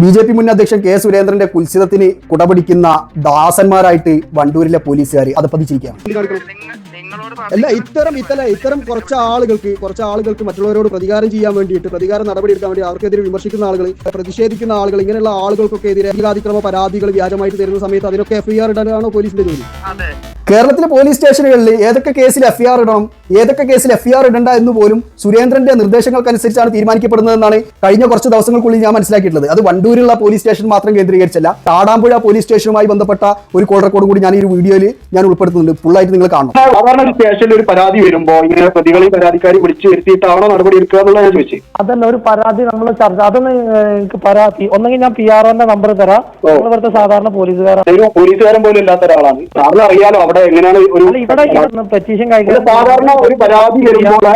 B J P മുൻ അധ്യക്ഷൻ K സുരേന്ദ്രന്റെ കുൽസിതത്തിന് കുടപിടിക്കുന്ന ദാസന്മാരായിട്ട് വണ്ടൂരിലെ പോലീസുകാർ അത് പതിച്ചിരിക്കുകയാണ്. അല്ല ഇത്തരം ഇത്തരം ഇത്തരം കുറച്ച് ആളുകൾക്ക് കുറച്ച് ആളുകൾക്ക് മറ്റുള്ളവരോട് പ്രതികാരം ചെയ്യാൻ വേണ്ടിയിട്ട് പ്രതികാര നടപടി എടുക്കാൻ വേണ്ടി അവർക്കെതിരെ വിമർശിക്കുന്ന ആളുകൾ പ്രതിഷേധിക്കുന്ന ആളുകൾ ഇങ്ങനെയുള്ള ആളുകൾക്കൊക്കെ എതിരെ ലൈംഗികാതിക്രമ പരാതികൾ വ്യാജമായിട്ട് തരുന്ന സമയത്ത് അതിനൊക്കെ എഫ്ഐആർ ഇടാനാണോ പോലീസിന്റെ ജോലി? കേരളത്തിലെ പോലീസ് സ്റ്റേഷനുകളിൽ ഏതൊക്കെ കേസിൽ എഫ്ഐആർ ഇടണം? ഏതൊക്കെ കേസിൽ എഫ്ഐആർ ഇടണ്ട എന്ന് പോലും സുരേന്ദ്രന്റെ നിർദ്ദേശങ്ങൾക്കനുസരിച്ചാണ് തീരുമാനിക്കപ്പെടുന്നതെന്നാണ് കഴിഞ്ഞ കുറച്ച് ദിവസങ്ങൾക്കുള്ളിൽ ഞാൻ മനസ്സിലാക്കിയിട്ടുള്ളത്. അത് വണ്ടൂരിലുള്ള പോലീസ് സ്റ്റേഷൻ മാത്രം കേന്ദ്രീകരിച്ചല്ല താടാമ്പുഴ പോലീസ് സ്റ്റേഷനുമായി ബന്ധപ്പെട്ട ഒരു കോൾ റെക്കോർഡ് കൂടി ഞാൻ ഈ വീഡിയോയിൽ ഞാൻ ഉൾപ്പെടുത്തുന്നുണ്ട്. ഫുള്ളായിട്ട് നിങ്ങൾ കാണണം. സാധാരണ ഒരു സ്റ്റേഷനിൽ ഒരു പരാതി വരുമ്പോൾ ഇങ്ങനെ പ്രതികളെ പരാതിക്കാരി വിളിച്ചു വരുത്തിയിട്ടാണോ നടപടി എടുക്കുക എന്നുള്ള ഞാൻ ചോദിച്ചത്. അതല്ല ഒരു പരാതി നമ്മൾ ചർച്ച അതൊന്ന് എനിക്ക് പരാതി ഒന്നെങ്കിൽ ഞാൻ പി ആർ ഒന്റെ നമ്പർ തരാം. നിങ്ങൾ ഇവിടുത്തെ സാധാരണ പോലീസുകാരാണ് ഒരു പോലീസുകാരൻ പോലും ഇല്ലാത്ത ഒരാളാണ്. സാറിന് അറിയാലോ അവിടെ എങ്ങനെയാണ് ഒരു ഇവിടെ പെറ്റീഷൻ കഴിക്കുന്നത് സാധാരണ ഒരു പരാതി വരുമ്പോൾ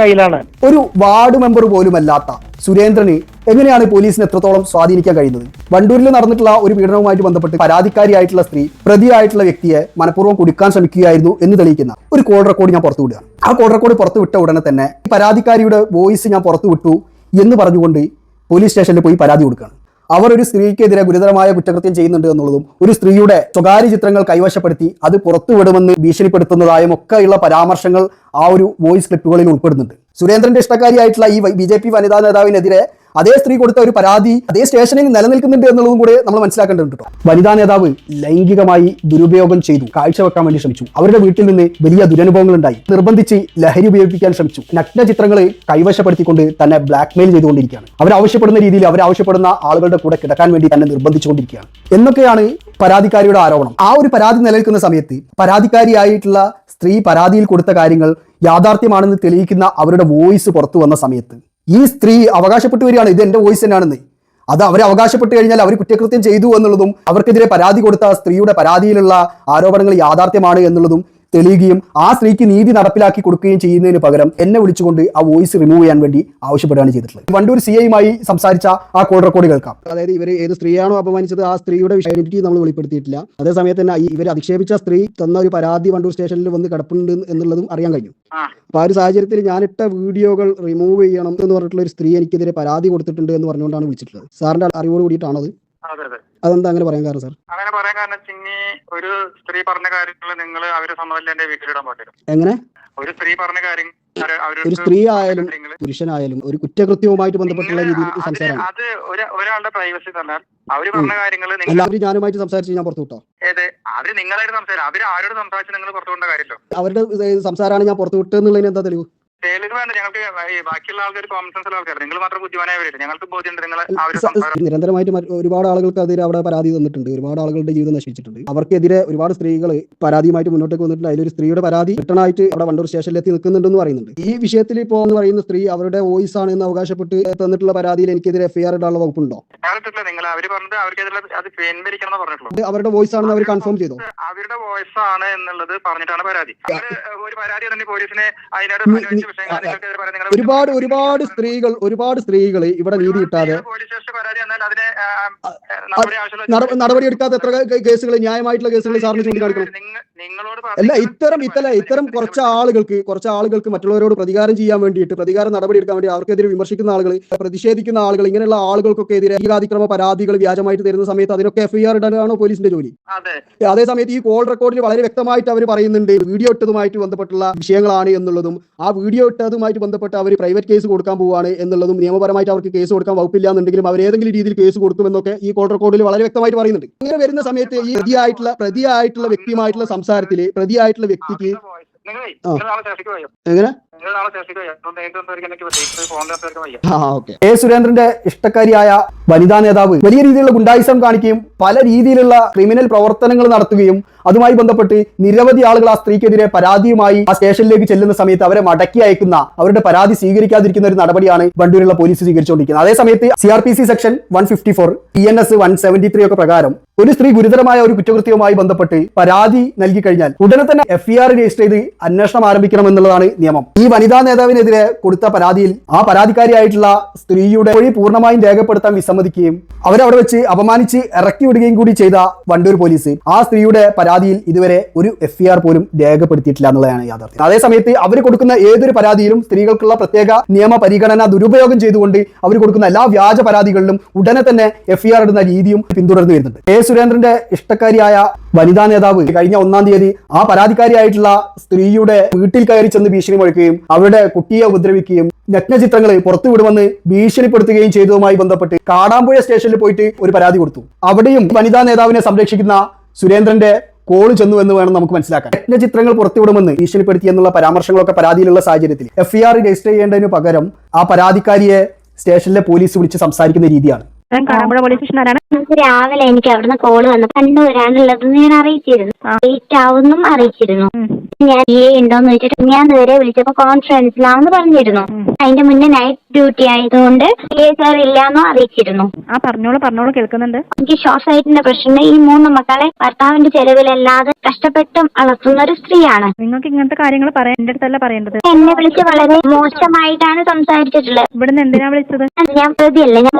കയ്യിലാണ്. ഒരു വാർഡ് മെമ്പർ പോലുമല്ലാത്ത സുരേന്ദ്രന് എങ്ങനെയാണ് പോലീസിന് എത്രത്തോളം സ്വാധീനിക്കാൻ കഴിയുന്നത്? വണ്ടൂരിൽ നടന്നിട്ടുള്ള ഒരു പീഡനവുമായിട്ട് ബന്ധപ്പെട്ട് പരാതിക്കാരിയായിട്ടുള്ള സ്ത്രീ പ്രതിയായിട്ടുള്ള വ്യക്തിയെ മനഃപൂർവം കുടിക്കാൻ ശ്രമിക്കുകയായിരുന്നു എന്ന് തെളിയിക്കുന്ന ഒരു കോൾ റെക്കോർഡ് ഞാൻ പുറത്തു വിടുക ആ കോൾ റെക്കോർഡ് പുറത്തു വിട്ട ഉടനെ തന്നെ ഈ പരാതിക്കാരിയുടെ വോയിസ് ഞാൻ പുറത്തു വിട്ടു എന്ന് പറഞ്ഞുകൊണ്ട് പോലീസ് സ്റ്റേഷനിൽ പോയി പരാതി കൊടുക്കുകയാണ്. അവർ ഒരു സ്ത്രീക്കെതിരെ ഗുരുതരമായ കുറ്റകൃത്യം ചെയ്യുന്നുണ്ട് എന്നുള്ളതും ഒരു സ്ത്രീയുടെ സ്വകാര്യ ചിത്രങ്ങൾ കൈവശപ്പെടുത്തി അത് പുറത്തുവിടുമെന്ന് ഭീഷണിപ്പെടുത്തുന്നതായും ഒക്കെയുള്ള പരാമർശങ്ങൾ ആ ഒരു വോയിസ് ക്ലിപ്പുകളിൽ ഉൾപ്പെടുന്നുണ്ട്. സുരേന്ദ്രന്റെ ഇഷ്ടക്കാരിയായിട്ടുള്ള ഈ ബി ജെ പി വനിതാ നേതാവിനെതിരെ അതേ സ്ത്രീ കൊടുത്ത ഒരു പരാതി അതേ സ്റ്റേഷനിൽ നിലനിൽക്കുന്നുണ്ട് എന്നുള്ളതും കൂടെ നമ്മൾ മനസ്സിലാക്കേണ്ടതുണ്ട് കേട്ടോ. വനിതാ നേതാവ് ലൈംഗികമായി ദുരുപയോഗം ചെയ്തു. കാഴ്ചവെക്കാൻ വേണ്ടി ശ്രമിച്ചു. അവരുടെ വീട്ടിൽ നിന്ന് വലിയ ദുരനുഭവങ്ങൾ ഉണ്ടായി നിർബന്ധിച്ച് ലഹരി ഉപയോഗിക്കാൻ ശ്രമിച്ചു. നഗ്ന ചിത്രങ്ങൾ കൈവശപ്പെടുത്തിക്കൊണ്ട് തന്നെ ബ്ലാക്ക്മെയിൽ ചെയ്തുകൊണ്ടിരിക്കുകയാണ്. അവരാവശ്യപ്പെടുന്ന രീതിയിൽ അവരാവശ്യപ്പെടുന്ന ആളുകളുടെ കൂടെ കിടക്കാൻ വേണ്ടി തന്നെ നിർബന്ധിച്ചുകൊണ്ടിരിക്കുകയാണ്. എന്നൊക്കെയാണ് പരാതിക്കാരിയുടെ ആരോപണം. ആ ഒരു പരാതി നിലനിൽക്കുന്ന സമയത്ത് പരാതിക്കാരിയായിട്ടുള്ള സ്ത്രീ പരാതിയിൽ കൊടുത്ത കാര്യങ്ങൾ യാഥാർത്ഥ്യമാണെന്ന് തെളിയിക്കുന്ന അവരുടെ വോയിസ് പുറത്തു വന്ന സമയത്ത് ഈ സ്ത്രീ അവകാശപ്പെട്ടു വരികയാണ്. ഇത് എന്റെ വോയിസ് തന്നെയാണെന്ന്. അത് അവർ അവകാശപ്പെട്ട് കഴിഞ്ഞാൽ അവർ കുറ്റകൃത്യം ചെയ്തു എന്നുള്ളതും അവർക്കെതിരെ പരാതി കൊടുത്ത സ്ത്രീയുടെ പരാതിയിലുള്ള ആരോപണങ്ങൾ യാഥാർത്ഥ്യമാണ് എന്നുള്ളതും തെളിയുകയും ആ സ്ത്രീക്ക് നീതി നടപ്പിലാക്കി കൊടുക്കുകയും ചെയ്യുന്നതിന് പകരം എന്നെ വിളിച്ചുകൊണ്ട് ആ വോയിസ് റിമൂവ് ചെയ്യാൻ വേണ്ടി ആവശ്യപ്പെടുകയാണ് ചെയ്തിട്ടുള്ളത്. വണ്ടൂർ സി ഐയുമായി സംസാരിച്ച ആ കോൾ റെക്കോർഡ് കേൾക്കാം. അതായത് ഇവർ ഏത് സ്ത്രീയാണോ അപമാനിച്ചത് ആ സ്ത്രീയുടെ ഐഡന്റിറ്റി നമ്മൾ വെളിപ്പെടുത്തിയിട്ടില്ല. അതേസമയത്ത് തന്നെ ഇവർ അധിക്ഷേപിച്ച സ്ത്രീ തന്ന ഒരു പരാതി വണ്ടൂർ സ്റ്റേഷനിൽ വന്ന് കിടപ്പുണ്ട് എന്നുള്ളതും അറിയാൻ കഴിഞ്ഞു. അപ്പൊ ആ ഒരു സാഹചര്യത്തിൽ ഞാനിട്ട വീഡിയോകൾ റിമൂവ് ചെയ്യണം എന്ന് പറഞ്ഞിട്ടുള്ള ഒരു സ്ത്രീ എനിക്കെതിരെ പരാതി കൊടുത്തിട്ടുണ്ട് എന്ന് പറഞ്ഞുകൊണ്ടാണ് വിളിച്ചിട്ടുള്ളത്. സാറിന്റെ അറിവോട് കൂടിയിട്ടാണോ അത് അതെ അതെ? അതെന്താ അങ്ങനെ പറയാൻ കാരണം സാർ? അങ്ങനെ പറയാൻ കാരണം ചിന്നി ഒരു സ്ത്രീ പറഞ്ഞ കാര്യങ്ങൾ നിങ്ങൾ അവരെ സമ്മതം എന്റെ വീട്ടിലിടാൻ പാടില്ല. എങ്ങനെ? ഒരു സ്ത്രീ പറഞ്ഞ കാര്യം ഒരു സ്ത്രീ ആയാലും പുരുഷനായാലും ഒരു കുറ്റകൃത്യവുമായിട്ട് ബന്ധപ്പെട്ടുള്ള രീതിയിൽ സംസാരം അത് ഒരു- ഒരാളുടെ പ്രൈവസി അവർ പറഞ്ഞ കാര്യങ്ങൾ എല്ലാവരും ഞാനുമായിട്ട് സംസാരിച്ച് ഞാൻ പുറത്തു വിട്ടോ? ഏത്? അവർ നിങ്ങളായിട്ട് സംസാരിച്ചു അവർ ആരോട് സംസാരിച്ച് നിങ്ങൾ പുറത്തു കൊണ്ട കാര്യമല്ലോ. അവരുടെ സംസാരമാണ് ഞാൻ പുറത്തു വിട്ടെന്നുള്ളതിന് എന്താ തെളിവ്? വേണ്ട. ഞങ്ങൾക്ക് ഈ ബാക്കിയുള്ള ആൾക്കാർ കോമൺ സെൻസ് ഉള്ള ആൾക്കാർ നിങ്ങൾ മാത്രം ബുദ്ധിമാനായവരില്ല ഞങ്ങൾക്ക് ബോധ്യമുണ്ട് നിങ്ങൾ നിരന്തരമായിട്ട് ഒരുപാട് ആളുകൾക്ക് അതിൽ അവിടെ പരാതി തന്നിട്ടുണ്ട്. ഒരുപാട് ആളുകളുടെ ജീവിതം നശിച്ചിട്ടുണ്ട് അവർക്കെതിരെ ഒരുപാട് സ്ത്രീകൾ പരാതിയുമായിട്ട് മുന്നോട്ടേക്ക് വന്നിട്ടുണ്ട്. അതിലൊരു സ്ത്രീയുടെ പരാതി റിട്ടേൺ അവിടെ വണ്ടൂർ സ്റ്റേഷനിൽ എത്തി നിൽക്കുന്നുണ്ടെന്ന് പറയുന്നുണ്ട്. ഈ വിഷയത്തിൽ ഇപ്പോൾ എന്ന് പറയുന്ന സ്ത്രീ അവരുടെ വോയിസ് ആണ് എന്ന് അവകാശപ്പെട്ട് തന്നിട്ടുള്ള പരാതിയിൽ എനിക്കെതിരെ എഫ്ഐആർ ഇടാനുള്ള വകുപ്പുണ്ടോ? നിങ്ങൾ പറഞ്ഞത് അവർക്കെതിരെ അത് പിൻവലിക്കണം എന്ന് പറഞ്ഞിട്ടുള്ളൂ അവരുടെ വോയിസ് ആണെന്ന് അവർ കൺഫേം ചെയ്തോ? അവരുടെ വോയിസ് ആണ് എന്നുള്ളത് പറഞ്ഞിട്ടാണ് പരാതി. ഒരു പരാതി പോലീസിനെ അതിനോട് ഒരുപാട് ഒരുപാട് സ്ത്രീകൾ ഒരുപാട് സ്ത്രീകൾ ഇവിടെ നീതി കിട്ടാതെ നടപടി എടുക്കാത്ത എത്ര കേസുകൾ ന്യായമായിട്ടുള്ള കേസുകൾ സാറിന് ചൂണ്ടിക്കാണിക്കണം. അല്ല ഇത്തരം ഇത്തല ഇത്തരം കുറച്ച് ആളുകൾക്ക് കുറച്ച് ആളുകൾക്ക് മറ്റുള്ളവരോട് പ്രതികാരം ചെയ്യാൻ വേണ്ടിയിട്ട് പ്രതികാര നടപടി എടുക്കാൻ വേണ്ടി അവർക്കെതിരെ വിമർശിക്കുന്ന ആളുകൾ പ്രതിഷേധിക്കുന്ന ആളുകൾ ഇങ്ങനെയുള്ള ആളുകൾക്കൊക്കെ എതിരെ അതിക്രമ പരാതികൾ വ്യാജമായിട്ട് തരുന്ന സമയത്ത് അതിനൊക്കെ എഫ്ഐആർ ഇടാനാണോ പോലീസിന്റെ ജോലി? അതേസമയത്ത് അതേ സമയത്ത് ഈ കോൾ റെക്കോർഡിൽ വളരെ വ്യക്തമായിട്ട് അവർ പറയുന്നുണ്ട് വീഡിയോ ഇട്ടതുമായിട്ട് ബന്ധപ്പെട്ടുള്ള വിഷയങ്ങളാണ് എന്നുള്ളതും ആ വീഡിയോ ഇട്ടതുമായിട്ട് ബന്ധപ്പെട്ട് അവർ പ്രൈവറ്റ് കേസ് കൊടുക്കാൻ പോവുകയാണ് എന്നുള്ളതും നിയമപരമായിട്ട് അവർക്ക് കേസ് കൊടുക്കാൻ വകുപ്പില്ല എന്നുണ്ടെങ്കിലും അവർ ഏതെങ്കിലും രീതിയിൽ കേസ് കൊടുക്കുമെന്നൊക്കെ ഈ കോൾ റെക്കോർഡിൽ വളരെ വ്യക്തമായിട്ട് പറയുന്നുണ്ട്. ഇങ്ങനെ വരുന്ന സമയത്ത് ഈ പ്രതിയായിട്ടുള്ള പ്രതിയായിട്ടുള്ള വ്യക്തിയുമായിട്ടുള്ള സംസാരത്തിൽ പ്രതിയായിട്ടുള്ള വ്യക്തിക്ക് എങ്ങനെ? എ. സുരേന്ദ്രന്റെ ഇഷ്ടക്കാരിയായ വനിതാ നേതാവ് വലിയ രീതിയിലുള്ള ഗുണ്ടായിസം കാണിക്കുകയും പല രീതിയിലുള്ള ക്രിമിനൽ പ്രവർത്തനങ്ങൾ നടത്തുകയും അതുമായി ബന്ധപ്പെട്ട് നിരവധി ആളുകൾ ആ സ്ത്രീക്കെതിരെ പരാതിയുമായി ആ സ്റ്റേഷനിലേക്ക് ചെല്ലുന്ന സമയത്ത് അവരെ മടക്കി അയക്കുന്ന അവരുടെ പരാതി സ്വീകരിക്കാതിരിക്കുന്ന ഒരു നടപടിയാണ് വണ്ടൂരുള്ള പോലീസ് സ്വീകരിച്ചുകൊണ്ടിരിക്കുന്നത്. അതേസമയത്ത് C R P C section one fifty four E N S one seventy three ഒക്കെ പ്രകാരം ഒരു സ്ത്രീ ഗുരുതരമായ ഒരു കുറ്റകൃത്യവുമായി ബന്ധപ്പെട്ട് പരാതി നൽകി കഴിഞ്ഞാൽ ഉടനെ തന്നെ എഫ് ഇ ആർ രജിസ്റ്റർ ചെയ്ത് അന്വേഷണം ആരംഭിക്കണം എന്നുള്ളതാണ് നിയമം. ഈ വനിതാ നേതാവിനെതിരെ കൊടുത്ത പരാതിയിൽ ആ പരാതിക്കാരിയായിട്ടുള്ള സ്ത്രീയുടെ വഴി പൂർണമായും രേഖപ്പെടുത്താൻ വിസമ്മതിക്കുകയും അവരവിടെ വെച്ച് അപമാനിച്ച് ഇറക്കി വിടുകയും കൂടി ചെയ്ത വണ്ടൂർ പോലീസ് ആ സ്ത്രീയുടെ പരാതിയിൽ ഇതുവരെ ഒരു എഫ് പോലും രേഖപ്പെടുത്തിയിട്ടില്ല എന്നുള്ളതാണ് യാഥാർത്ഥ്യം. അതേ സമയത്ത് അവർ കൊടുക്കുന്ന ഏതൊരു പരാതിയിലും സ്ത്രീകൾക്കുള്ള പ്രത്യേക നിയമ പരിഗണന ദുരുപയോഗം ചെയ്തുകൊണ്ട് അവർ കൊടുക്കുന്ന എല്ലാ വ്യാജ പരാതികളിലും ഉടനെ തന്നെ എഫ് ഇടുന്ന രീതിയും പിന്തുടർന്നു വരുന്നുണ്ട്. കെ സുരേന്ദ്രന്റെ ഇഷ്ടക്കാരിയായ വനിതാ നേതാവ് കഴിഞ്ഞ ഒന്നാം തീയതി ആ പരാതിക്കാരിയായിട്ടുള്ള സ്ത്രീയുടെ വീട്ടിൽ കയറി ചെന്ന് ഭീഷണി മുഴക്കുകയും അവരുടെ കുട്ടിയെ ഉപദ്രവിക്കുകയും നഗ്നചിത്രങ്ങൾ പുറത്തുവിടുമെന്ന് ഭീഷണിപ്പെടുത്തുകയും ചെയ്തതുമായി ബന്ധപ്പെട്ട് കാടാമ്പുഴ സ്റ്റേഷനിൽ പോയിട്ട് ഒരു പരാതി കൊടുത്തു. അവിടെയും വനിതാ നേതാവിനെ സംരക്ഷിക്കുന്ന സുരേന്ദ്രന്റെ കോൾ ചെന്നു എന്ന് വേണം നമുക്ക് മനസ്സിലാക്കാൻ. രത്നചിത്രങ്ങൾ പുറത്തുവിടുമെന്ന് ഭീഷണിപ്പെടുത്തി എന്നുള്ള പരാമർശങ്ങളൊക്കെ പരാതിയിലുള്ള സാഹചര്യത്തിൽ. എഫ്ഐആർ രജിസ്റ്റർ ചെയ്യേണ്ടതിന് പകരം ആ പരാതിക്കാരിയെ സ്റ്റേഷനിലെ പോലീസ് വിളിച്ച് സംസാരിക്കുന്ന രീതിയാണ്. ഞാൻ കാരാമ്പുഴ പോലീസ് സ്റ്റേഷൻ ആരാണ്? നമുക്ക് രാവിലെ എനിക്ക് അവിടുന്ന് കോൾ വന്നു. കണ്ണൂരാണുള്ളത് ഞാൻ അറിയിച്ചിരുന്നു. ലേറ്റ് ആവുന്നും അറിയിച്ചിരുന്നു. ഞാൻ എ ഉണ്ടോന്ന് ചോദിച്ചിട്ട് ഞാൻ നേരെ വിളിച്ചപ്പോ കോൺഫറൻസിലാന്ന് പറഞ്ഞിരുന്നു. അതിന്റെ മുന്നേ നൈറ്റ് ഡ്യൂട്ടി ആയതുകൊണ്ട് എ സാർ ഇല്ലാന്നും അറിയിച്ചിരുന്നു. ആ പറഞ്ഞോളൂ പറഞ്ഞോളൂ കേൾക്കുന്നുണ്ട്. എനിക്ക് ഷോർട്ട് സൈറ്റിന്റെ പ്രശ്നം. ഈ മൂന്ന് മക്കളെ ഭർത്താവിന്റെ ചെലവിലല്ലാതെ കഷ്ടപ്പെട്ടും വളർത്തുന്ന ഒരു സ്ത്രീയാണ്. നിങ്ങൾക്ക് ഇങ്ങനത്തെ കാര്യങ്ങൾ പറയാൻ എന്റെ അടുത്തല്ല പറയേണ്ടത്. എന്നെ വിളിച്ച് വളരെ മോശമായിട്ടാണ് സംസാരിച്ചിട്ടുള്ളത്. ഇവിടുന്ന് എന്തിനാ വിളിച്ചത്? ഞാൻ പ്രതിയല്ല. ഞാൻ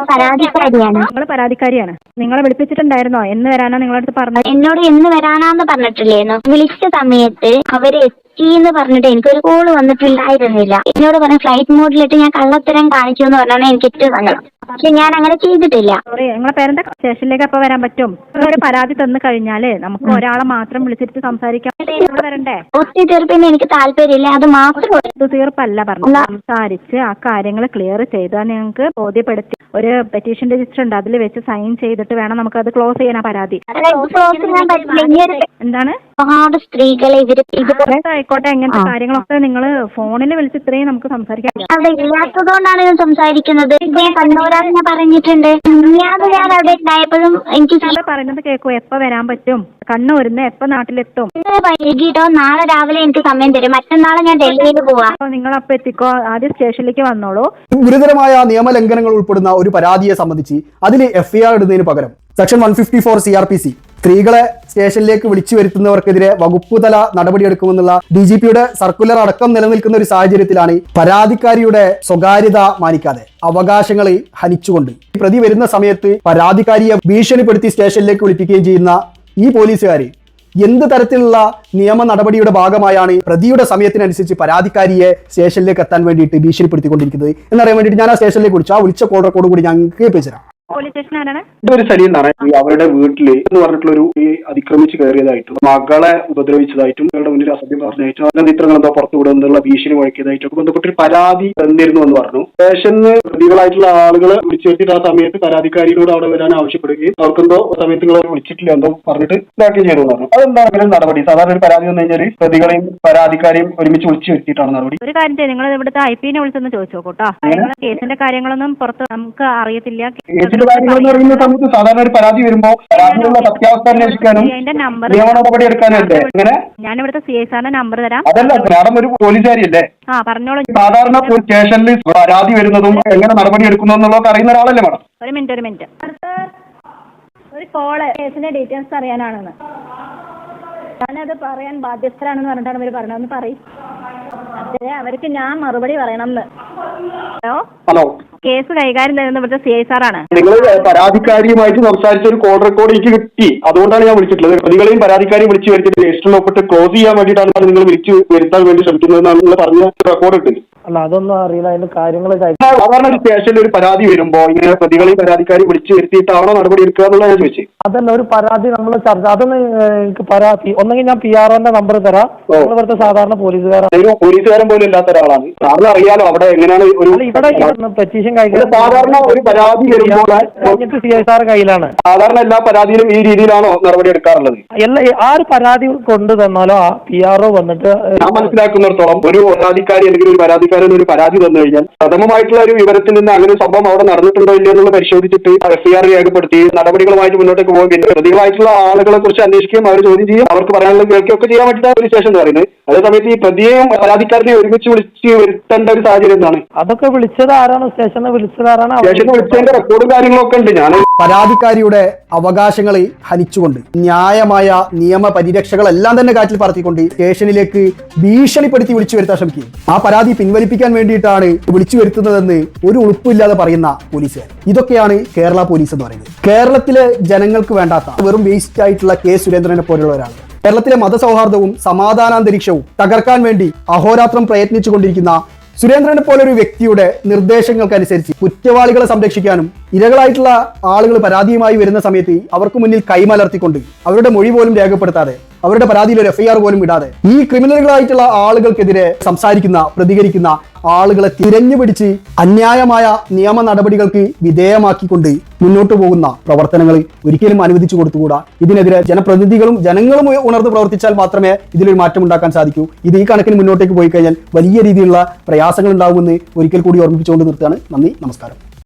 പരാതിക്കാരിയാണ് നിങ്ങൾ പരാതിക്കാരിയാണ്. നിങ്ങളെ വിളിപ്പിച്ചിട്ടുണ്ടായിരുന്നോ? എന്ന് വരാനാ നിങ്ങളടുത്ത് പറഞ്ഞത്? എന്നോട് എന്ന് വരാനാന്ന് പറഞ്ഞിട്ടില്ലേന്നു വിളിച്ച സമയത്ത് അവർ എത്തിന്ന് പറഞ്ഞിട്ട് എനിക്കൊരു കോൾ വന്നിട്ടുണ്ടായിരുന്നില്ല. എന്നോട് പറഞ്ഞ ഫ്ലൈറ്റ് മോഡിലിട്ട് ഞാൻ കള്ളത്തരം കാണിച്ചു എന്ന് പറഞ്ഞാണ് എനിക്ക് ഏറ്റവും സങ്കടം. പക്ഷെ ഞാൻ അങ്ങനെ ചെയ്തിട്ടില്ല. സോറി നിങ്ങളെ പേരെന്താ? സ്റ്റേഷനിലേക്ക് അപ്പൊ വരാൻ പറ്റും. ഒരു പരാതി തന്നു കഴിഞ്ഞാൽ നമുക്ക് ഒരാളെ മാത്രം വിളിച്ചിട്ട് സംസാരിക്കാം. നിങ്ങൾ വരണ്ടേ? ഒത്തുതീർപ്പിന് എനിക്ക് താല്പര്യമില്ല. അത് മാത്രം തീർപ്പല്ല പറഞ്ഞു സംസാരിച്ച് ആ കാര്യങ്ങൾ ക്ലിയർ ചെയ്ത് ഞങ്ങൾക്ക് ബോധ്യപ്പെടുത്തി. ഒരു പെറ്റീഷൻ രജിസ്റ്റർ ഉണ്ട്. അതിൽ വെച്ച് സൈൻ ചെയ്തിട്ട് വേണം നമുക്ക് അത് ക്ലോസ് ചെയ്യാൻ ആ പരാതി. എന്താണ്? ഒരുപാട് സ്ത്രീകളെ ഇവർ ആയിക്കോട്ടെ എങ്ങനത്തെ കാര്യങ്ങളൊക്കെ നിങ്ങൾ ഫോണിൽ വിളിച്ച് ഇത്രയും നമുക്ക് സംസാരിക്കാം. അവിടെ ഇല്ലാത്തതുകൊണ്ടാണ് ഞാൻ സംസാരിക്കുന്നത്. ഞാൻ കണ്ണൂരാന്ന് ഞാൻ പറഞ്ഞിട്ടുണ്ട്. ഞാൻ ഞാൻ അവിടെ ഉണ്ടായപ്പോഴും എനിക്ക് ഇയാൾ പറയുന്നത് കേൾക്കൂ എപ്പോ വരാൻ പറ്റും? കണ്ണൂരിന്ന് എപ്പോ നാട്ടിലെത്തും? ഇന്ന് വൈകിട്ടോ നാളെ രാവിലെ എനിക്ക് സമയം തരും. മറ്റന്നാളെ ഞാൻ ഡൽഹിയിൽ പോവാം. അപ്പൊ നിങ്ങൾ അപ്പൊ എത്തിക്കോ. ആദ്യം സ്റ്റേഷനിലേക്ക് വന്നോളൂ. ഗുരുതരമായ നിയമലംഘനങ്ങൾ ഉൾപ്പെടുന്ന ഒരു പരാതിയെ സംബന്ധിച്ച് അതിൽ എഫ്ഐആർ ഇടുന്നതിന് പകരം section one fifty four C R P C സ്ത്രീകളെ സ്റ്റേഷനിലേക്ക് വിളിച്ചു വരുത്തുന്നവർക്കെതിരെ വകുപ്പ് തല നടപടിയെടുക്കുമെന്നുള്ള ഡി ജി പിയുടെ സർക്കുലർ അടക്കം നിലനിൽക്കുന്ന ഒരു സാഹചര്യത്തിലാണ് പരാതിക്കാരിയുടെ സ്വകാര്യത മാനിക്കാതെ അവകാശങ്ങൾ ഹനിച്ചുകൊണ്ട്. പ്രതി വരുന്ന സമയത്ത് പരാതിക്കാരിയെ ഭീഷണിപ്പെടുത്തി സ്റ്റേഷനിലേക്ക് വിളിപ്പിക്കുകയും ചെയ്യുന്ന ഈ പോലീസുകാർ എന്ത് തരത്തിലുള്ള നിയമ നടപടിയുടെ ഭാഗമായാണ് പ്രതിയുടെ സമയത്തിനനുസരിച്ച് പരാതിക്കാരിയെ സ്റ്റേഷനിലേക്ക് എത്താൻ വേണ്ടിയിട്ട് ഭീഷണിപ്പെടുത്തിക്കൊണ്ടിരിക്കുന്നത്? എന്നറിയാൻ വേണ്ടിയിട്ട് ഞാൻ ആ സ്റ്റേഷനിലേക്ക് വിളിച്ചു. ആ വിളിച്ച കോൾ റെക്കോർഡ് കൂടി ഞാൻ കേൾപ്പിച്ചു തരാം. പോലീസ് സ്റ്റേഷൻ ആരാണ്? ഇതൊരു സലീം എന്നാണ് അവരുടെ വീട്ടിൽ എന്ന് പറഞ്ഞിട്ടുള്ള ഒരു ഈ അതിക്രമിച്ച് കയറിയതായിട്ടും മകളെ ഉപദ്രവിച്ചതായിട്ടും അവരുടെ മുന്നിൽ അസഭ്യം പറഞ്ഞതായിട്ടും അതിന്റെ ചിത്രങ്ങൾ എന്തോ പുറത്തു വിടുന്നുള്ള ഭീഷണി മുഴക്കിയതായിട്ടും ഒക്കെ ബന്ധപ്പെട്ട ഒരു പരാതി തന്നിരുന്നു എന്ന് പറഞ്ഞു. സ്റ്റേഷനിൽ പ്രതികളായിട്ടുള്ള ആളുകൾ വിളിച്ചു വരുത്തിയിട്ട് ആ സമയത്ത് പരാതിക്കാരിയോട് അവിടെ വരാൻ ആവശ്യപ്പെടുകയും അവർക്കെന്തോ സമയത്ത് നിങ്ങൾ വിളിച്ചിട്ടില്ല എന്തോ പറഞ്ഞിട്ട് ഇതാക്കുകയും ചെയ്തു പറഞ്ഞു. അതെന്താണെങ്കിലും നടപടി? സാധാരണ ഒരു പരാതി വന്നു കഴിഞ്ഞാൽ പ്രതികളെയും പരാതിക്കാരെയും ഒരുമിച്ച് വിളിച്ചു വരുത്തിയിട്ടാണ് നടപടി. ഒരു കാര്യം ചെയ്യും നിങ്ങൾ ഇവിടുത്തെ ഐ പിന്നെ വിളിച്ചൊന്ന് ചോദിച്ചു നോക്കൂട്ടോ കേസിന്റെ കാര്യങ്ങളൊന്നും പുറത്ത് നമുക്ക് അറിയത്തില്ല. കേസിന്റെ കാര്യങ്ങൾ എന്ന് പറയുന്ന സമയത്ത് സാധാരണ ഒരു പരാതി വരുമ്പോ പരാതിയിലുള്ള സത്യാവസ്ഥ അന്വേഷിക്കാനും നിയമ നടപടി എടുക്കാനും അല്ലേ? അങ്ങനെ ഞാൻ ഇവിടുത്തെ സി ഐ സാറിന്റെ നമ്പർ തരാം? അതല്ല മാഡം ഒരു പോലീസുകാരിയല്ലേ? ആ പറഞ്ഞോളൂ. സാധാരണ സ്റ്റേഷനിൽ പരാതി വരുന്നതും എങ്ങനെ നടപടി എടുക്കുന്നു എന്നുള്ളതൊക്കെ അറിയുന്ന ഒരാളല്ലേ മാഡം? ഒരു മിനിറ്റ് ഒരു മിനിറ്റ്. ഒരു കോൾ കേസിന്റെ ഡീറ്റെയിൽസ് അറിയാനാണെന്ന്. ഞാനത് പറയാൻ ബാധ്യസ്ഥരാണെന്ന് പറഞ്ഞിട്ടാണ് ഇവർ പറഞ്ഞതെന്ന് പറയും. അതെ അവർക്ക് ഞാൻ മറുപടി പറയണം എന്ന് ഹലോ? ഹലോ. കേസ് കൈകാര്യം ചെയ്യുന്ന ഇവിടുത്തെ സി ഐ സാറാണ്. നിങ്ങൾ പരാതിക്കാരിയുമായിട്ട് സംസാരിച്ച ഒരു കോൾ റെക്കോർഡ് എനിക്ക് കിട്ടി. അതുകൊണ്ടാണ് ഞാൻ വിളിച്ചിട്ടുള്ളത്. പ്രതികളെയും പരാതിക്കാരെയും വിളിച്ചു വരുത്തിയിട്ട് രജിസ്റ്ററിൽ ഒപ്പിട്ട് ക്ലോസ് ചെയ്യാൻ വേണ്ടിയിട്ടാണ് നിങ്ങൾ വിളിച്ചു വരുത്താൻ വേണ്ടി ശ്രമിക്കുന്നതെന്നാണ് നിങ്ങൾ പറഞ്ഞ റെക്കോർഡ് ഇട്ട് അല്ല അതൊന്നും അറിയില്ല. അതിന്റെ കാര്യങ്ങൾ സാധാരണ ഒരു സ്റ്റേഷനിൽ ഒരു പരാതി വരുമ്പോ ഇങ്ങനെ പ്രതികളെയും പരാതിക്കാരെയും വിളിച്ചു വരുത്തിയിട്ടാണോ നടപടി എടുക്കുക എന്നുള്ളതാണ് ഞാൻ ചോദിച്ചത്. അതല്ല ഒരു പരാതി നമ്മൾ ചർച്ച അതൊന്ന് എനിക്ക് പരാതി ഒന്നെങ്കിൽ ഞാൻ പി ആർ ഒന്റെ നമ്പർ തരാം. നിങ്ങൾ ഇവിടുത്തെ സാധാരണ പോലീസുകാരാണ് ഒരു പോലീസുകാരൻ പോലും ഇല്ലാത്ത ഒരാളാണ്. സാറിന് അറിയാലോ അവിടെ എങ്ങനെയാണ് ഒരു ഇവിടെ പെറ്റീഷൻ സാധാരണ ഒരു പരാതി കഴിഞ്ഞിട്ട് സി ഐ സാർ കയ്യിലാണ്. സാധാരണ എല്ലാ പരാതിയിലും ഈ രീതിയിലാണോ നടപടി എടുക്കാറുള്ളത്? എല്ലാ ആ ഒരു പരാതി കൊണ്ടു തന്നാലോ ആ പി ആർ ഒ വന്നിട്ട് ഞാൻ മനസ്സിലാക്കുന്നിടത്തോളം ഒരു പരാതിക്കാരി അല്ലെങ്കിൽ ഒരു പരാതിക്കാരൻ ഒരു പരാതി തന്നു കഴിഞ്ഞാൽ പ്രഥമമായിട്ടുള്ള ഒരു വിവരത്തിൽ നിന്ന് അങ്ങനെ സംഭവം അവിടെ നടന്നിട്ടുണ്ടോ ഇല്ലയോ എഫ് പരിശോധിച്ചിട്ട് ആർ രേഖപ്പെടുത്തി നടപടികളുമായിട്ട് മുന്നോട്ടേക്ക് പോകും. പിന്നെ പ്രതികളായിട്ടുള്ള ആളുകളെ കുറിച്ച് അന്വേഷിക്കുകയും അവർ ചോദ്യം ചെയ്യും. അവർക്ക് പറയാനുള്ളത് കേൾക്കുകയൊക്കെ ചെയ്യാൻ പറ്റുന്ന ഒരു സ്റ്റേഷൻ എന്ന് പറയുന്നത്. അതേ സമയത്ത് ഈ പ്രതിയെയും പരാതിക്കാരനെ ഒരുമിച്ച് വിളിച്ച് വരുത്തേണ്ട ഒരു സാഹചര്യം എന്താണ്? അതൊക്കെ വിളിച്ചത് ആരാണ്? സ്റ്റേഷനെ വിളിച്ചത് ആരാണ്? സ്റ്റേഷനെ വിളിച്ചതിന്റെ റെക്കോർഡും കാര്യങ്ങളൊക്കെ ഉണ്ട്. ഞാൻ പരാതിക്കാരിയുടെ അവകാശങ്ങളെ ഹനിച്ചുകൊണ്ട് ന്യായമായ നിയമ പരിരക്ഷകളെല്ലാം തന്നെ കാറ്റിൽ പറത്തിക്കൊണ്ട് സ്റ്റേഷനിലേക്ക് ഭീഷണിപ്പെടുത്തി വിളിച്ചു വരുത്താൻ ശ്രമിക്കുകയും. ആ പരാതി പിൻവലിപ്പിക്കാൻ വേണ്ടിയിട്ടാണ് വിളിച്ചു വരുത്തുന്നതെന്ന് ഒരു ഉളുപ്പില്ലാതെ പറയുന്ന പോലീസുകാർ. ഇതൊക്കെയാണ് കേരള പോലീസ് എന്ന് പറയുന്നത്. കേരളത്തിലെ ജനങ്ങൾക്ക് വേണ്ടാത്ത വെറും വേസ്റ്റ് ആയിട്ടുള്ള കെ സുരേന്ദ്രനെ പോലുള്ളവരാണ്. കേരളത്തിലെ മതസൗഹാർദ്ദവും സമാധാനാന്തരീക്ഷവും തകർക്കാൻ വേണ്ടി അഹോരാത്രം പ്രയത്നിച്ചു കൊണ്ടിരിക്കുന്ന സുരേന്ദ്രനെ പോലെ ഒരു വ്യക്തിയുടെ നിർദ്ദേശങ്ങൾക്കനുസരിച്ച് കുറ്റവാളികളെ സംരക്ഷിക്കാനും ഇരകളായിട്ടുള്ള ആളുകൾ പരാതിയുമായി വരുന്ന സമയത്ത് അവർക്ക് മുന്നിൽ കൈമലർത്തിക്കൊണ്ട് അവരുടെ മൊഴി പോലും രേഖപ്പെടുത്താതെ അവരുടെ പരാതിയിൽ ഒരു എഫ്ഐആർ പോലും ഇടാതെ ഈ ക്രിമിനലുകളായിട്ടുള്ള ആളുകൾക്കെതിരെ സംസാരിക്കുന്ന പ്രതികരിക്കുന്ന ആളുകളെ തിരഞ്ഞുപിടിച്ച് അന്യായമായ നിയമ നടപടികൾക്ക് വിധേയമാക്കിക്കൊണ്ട് മുന്നോട്ട് പോകുന്ന പ്രവർത്തനങ്ങൾ ഒരിക്കലും അനുവദിച്ചു കൊടുത്തുകൂടാ. ഇതിനെതിരെ ജനപ്രതിനിധികളും ജനങ്ങളും ഉണർന്ന് പ്രവർത്തിച്ചാൽ മാത്രമേ ഇതിലൊരു മാറ്റം ഉണ്ടാക്കാൻ സാധിക്കൂ. ഇത് ഈ കണക്കിന് മുന്നോട്ടേക്ക് പോയി കഴിഞ്ഞാൽ വലിയ രീതിയിലുള്ള പ്രയാസങ്ങൾ ഉണ്ടാകുമെന്ന് ഒരിക്കൽ കൂടി ഓർമ്മിപ്പിച്ചുകൊണ്ട് നിർത്തുകയാണ്. നന്ദി നമസ്കാരം.